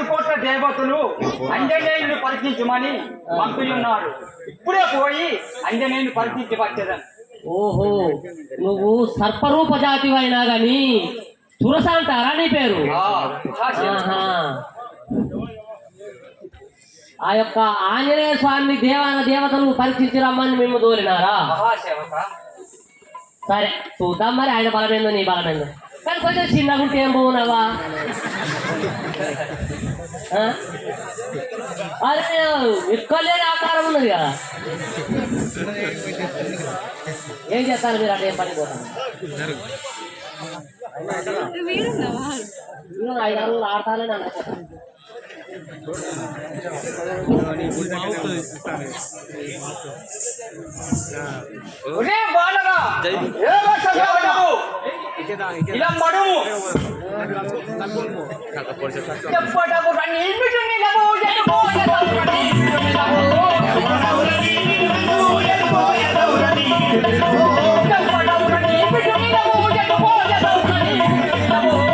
రెండు కోట్ల దేవతలు అంజనేయుని పరిచించమని పంపియున్నారు ఇప్పుడే పోయి అంజనేయుని పరిచించి ఓహో నువ్వు సర్పరూప జాతి అయినా గాని తులస అంటారా నీ పేరు? ఆ యొక్క ఆంజనేయ స్వామి దేవాన దేవతలు పరిచించి రమ్మని మేము దోలినారా? సరే చూద్దాం మరి ఆయన బలమైందో నీ బలమైందో. కానీ కొంచెం చిన్నగుంటే ఏం పోనవా అరే ఎక్కువలేని ఆకారం ఉన్నది కదా. ఏం చేస్తారు మీరు అంటే ఏం పని పోతారు? ఐదు ఆడతానే ఇలంబడుము చెప్పటకు రండి ఇమిటి నిలబో ఎదుగో ఎదౌరని నిలబో ఎదౌరని నిలబో ఎదౌరని చెప్పటకు రండి ఇమిటి నిలబో ఎదుగో ఎదౌరని నిలబో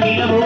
ശരീരമോ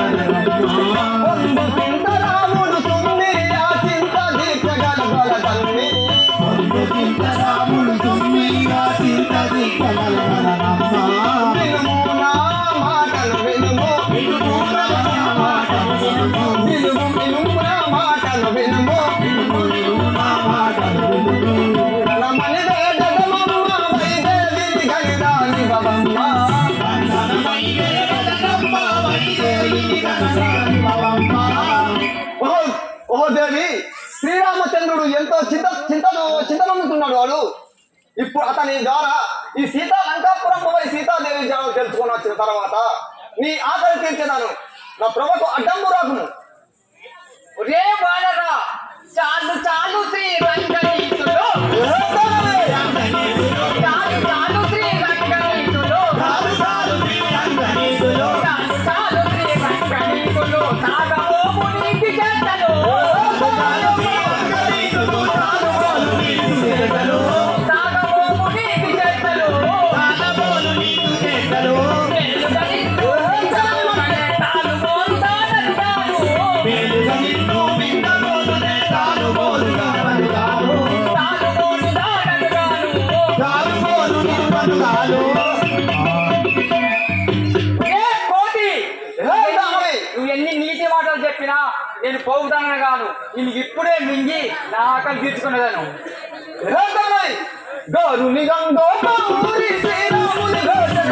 ఓహో శ్రీరామచంద్రుడు ఎంతో చింత చింతను చింతనందుతున్నాడు వాడు. ఇప్పుడు అతని ద్వారా ఈ సీతా లంకాపురం పోయి సీతాదేవి జవాబు తెలుసుకొని వచ్చిన తర్వాత నీ ఆకలి తీర్చేదాను నా ప్రభకు అడ్డంపు రాకును. రే బాలరా చాలు చాలు శ్రీ రంగనీతుడు నేను పోగుతానని గాను నేను ఇప్పుడే మింగి నా ఆకలి తీర్చుకునేదాను. ఏదనై గరుని గంగోపూరి శ్రీరాముని ఘోషణ